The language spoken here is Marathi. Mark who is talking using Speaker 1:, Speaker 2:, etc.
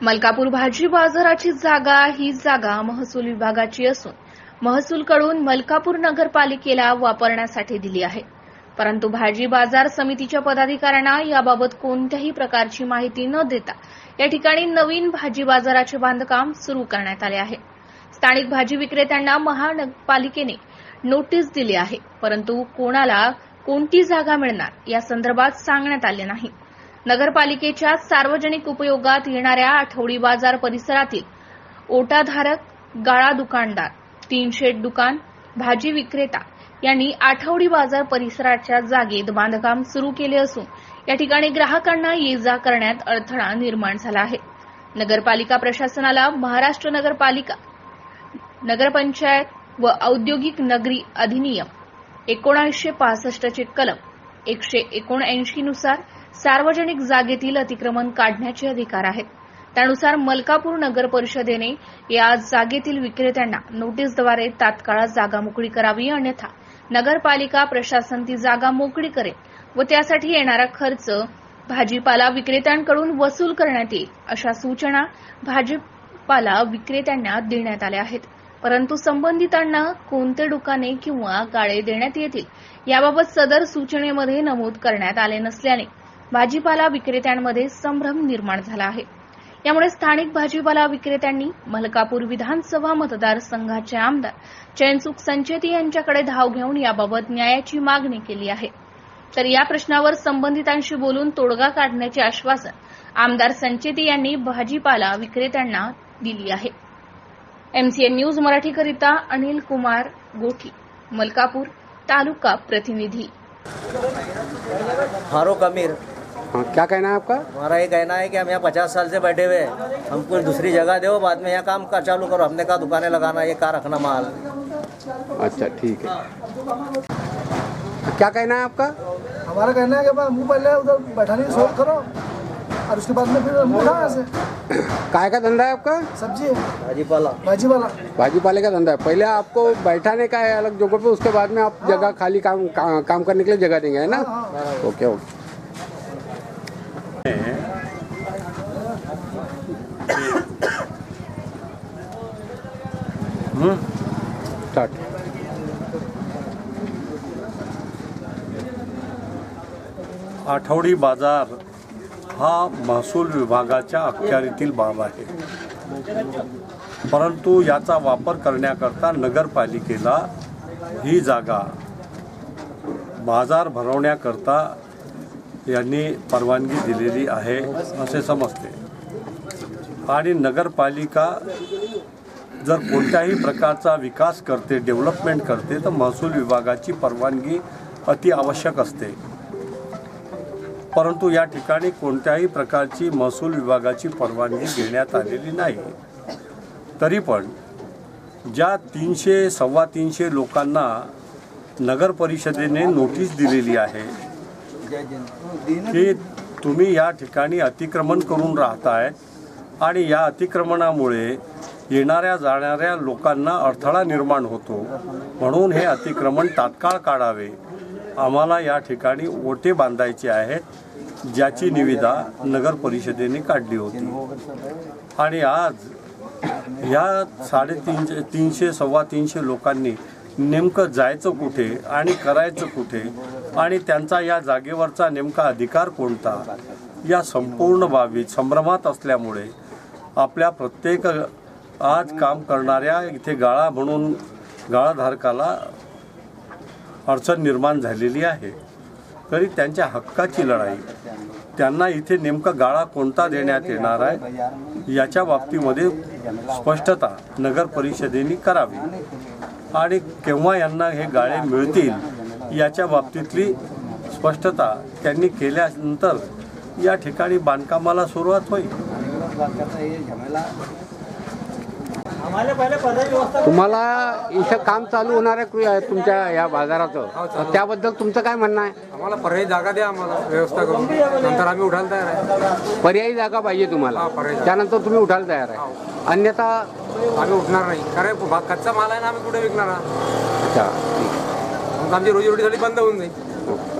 Speaker 1: मलकापूर भाजी बाजाराची जागा ही जागा महसूल विभागाची असून महसूलकडून मलकापूर नगरपालिकेला वापरण्यासाठी दिली आहे. परंतु भाजी बाजार समितीच्या पदाधिकाऱ्यांना याबाबत कोणत्याही प्रकारची माहिती न देता या ठिकाणी नवीन भाजी बाजाराचे बांधकाम सुरू करण्यात आले आहे. स्थानिक भाजी विक्रेत्यांना महानगरपालिकेने नोटीस दिली आहे परंतु कोणाला कोणती जागा मिळणार या संदर्भात सांगण्यात आले नाही. नगरपालिकेच्या सार्वजनिक उपयोगात येणाऱ्या आठवडी बाजार परिसरातील ओटाधारक गाळा दुकानदार तीन शेड दुकान भाजी विक्रेता यांनी आठवडी बाजार परिसराच्या जागेत बांधकाम सुरू केले असून या ठिकाणी ग्राहकांना ये जा करण्यात अडथळा निर्माण झाला आहे. नगरपालिका प्रशासनाला महाराष्ट्र नगरपालिका नगरपंचायत व औद्योगिक नगरी अधिनियम एकोणीसशे पासष्टचे कलम एकशे एकोणऐंशी नुसार सार्वजनिक जागेतील अतिक्रमण काढण्याचे अधिकार आहेत. त्यानुसार मलकापूर नगर परिषदेने या जागेतील विक्रेत्यांना नोटीसद्वारे तात्काळ जागा मोकळी करावी अन्यथा नगरपालिका प्रशासन ती जागा मोकळी करेल व त्यासाठी येणारा खर्च भाजीपाला विक्रेत्यांकडून वसूल करण्यात येईल अशा सूचना भाजीपाला विक्रेत्यांना देण्यात आल्या आहेत. परंतु संबंधितांना कोणते दुकाने किंवा गाळे देण्यात येतील याबाबत सदर सूचनेमध्ये नमूद करण्यात आले नसल्याने भाजीपाला विक्रेत्यांमध्ये संभ्रम निर्माण झाला आहे. यामुळे स्थानिक भाजीपाला विक्रेत्यांनी मलकापूर विधानसभा मतदारसंघाचे आमदार चैनसुख संचेती यांच्याकडे धाव घेऊन याबाबत न्यायाची मागणी केली आहे. तर या प्रश्नावर संबंधितांशी बोलून तोडगा काढण्याचे आश्वासन आमदार संचेती यांनी भाजीपाला विक्रेत्यांना दिली आहे. एमसीएन न्यूज मराठीकरिता अनिल कुमार गोठी मलकापूर तालुका प्रतिनिधी.
Speaker 2: फारूक अमीर
Speaker 3: हाँ क्या कहना है आपका?
Speaker 2: हमारा ये कहना है कि हम यहाँ पचास साल से बैठे हुए हैं। हमको दूसरी जगह दो बाद में यहाँ काम का चालू करो। हमने कहा दुकानें लगाना ये कहा रखना माल।
Speaker 3: अच्छा ठीक है। क्या कहना है आपका?
Speaker 4: हमारा कहना है कि पहले उधर बैठाने की सोच करो। और उसके बाद में फिर हम ऐसे
Speaker 3: काय का धंधा है आपका?
Speaker 4: सब्ज़ी है।
Speaker 2: भाजीपाला।
Speaker 4: भाजी वाला
Speaker 3: भाजीपाले का धंधा है। पहले आपको बैठाने का है अलग जगह पे उसके बाद में आप जगह खाली काम का, काम करने के लिए जगह देंगे है ना? Okay okay. स्टार्ट
Speaker 5: आठवडी बाजार हा महसूल विभागाच्या अखत्यारीतील बाब आहे. परंतु याचा वापर करण्याकरता नगरपालिकेला ही जागा बाजार भरवण्याकरता यांनी परवानगी दिलेली आहे असे समजते. आणि नगरपालिका जर कोणत्याही प्रकारचा विकास करते डेव्हलपमेंट करते तर महसूल विभागाची परवानगी अति आवश्यक असते. परंतु या ठिकाणी कोणत्याही प्रकारची महसूल विभागाची परवानगी घेण्यात आलेली नाही. तरी पण ज्या तीनशे सव्वा तीनशे लोकांना नगर परिषदेने नोटीस दिलेली आहे की तुम्ही या ठिकाणी अतिक्रमण करून राहताय आणि या अतिक्रमणामुळे येणाऱ्या जाणाऱ्या लोकांना अडथळा निर्माण होतो. म्हणून हे अतिक्रमण तात्काळ काढावे. आम्हाला या ठिकाणी ओटे बांधायचे आहेत ज्याची निविदा नगर परिषदेने काढली होती. आणि आज ह्या साडेतीनशे तीनशे सव्वा तीनशे लोकांनी नेमकं जायचं कुठे आणि करायचं कुठे आणि त्यांचा या जागेवरचा नेमका अधिकार कोणता? या संपूर्ण बाबीत संभ्रमात असल्यामुळे आपल्या प्रत्येक आज काम करणाऱ्या इथे गाळा म्हणून गाळाधारकाला अडचण निर्माण झालेली आहे. तरी त्यांच्या हक्काची लढाई त्यांना इथे नेमका गाळा कोणता देण्यात येणार आहे याच्या बाबतीमध्ये स्पष्टता नगर परिषदेने करावी. आणि केव्हा यांना हे गाळे मिळतील याच्या बाबतीतली स्पष्टता त्यांनी केल्यानंतर या ठिकाणी बांधकामाला सुरुवात होईल.
Speaker 3: तुम्हाला इथं काम चालू होणार आहे कृ- तुमच्या या बाजाराचं. तर त्याबद्दल तुमचं काय म्हणणं आहे?
Speaker 6: आम्हाला पर्यायी जागा द्या आम्हाला व्यवस्था करून. नंतर आम्ही उठायला तयार आहे.
Speaker 3: पर्यायी जागा पाहिजे तुम्हाला.
Speaker 6: हा, पर्यायी.
Speaker 3: त्यानंतर तुम्ही उठायला तयार आहे. अन्यथा
Speaker 6: आम्ही उठणार नाही. कारण भा- कच्चा माल आहे ना आम्ही कुठे विकणार आहात?
Speaker 3: अच्छा ठीक.
Speaker 6: मग आमची रोजीरोटी बंद होऊन जाईल.
Speaker 3: ओके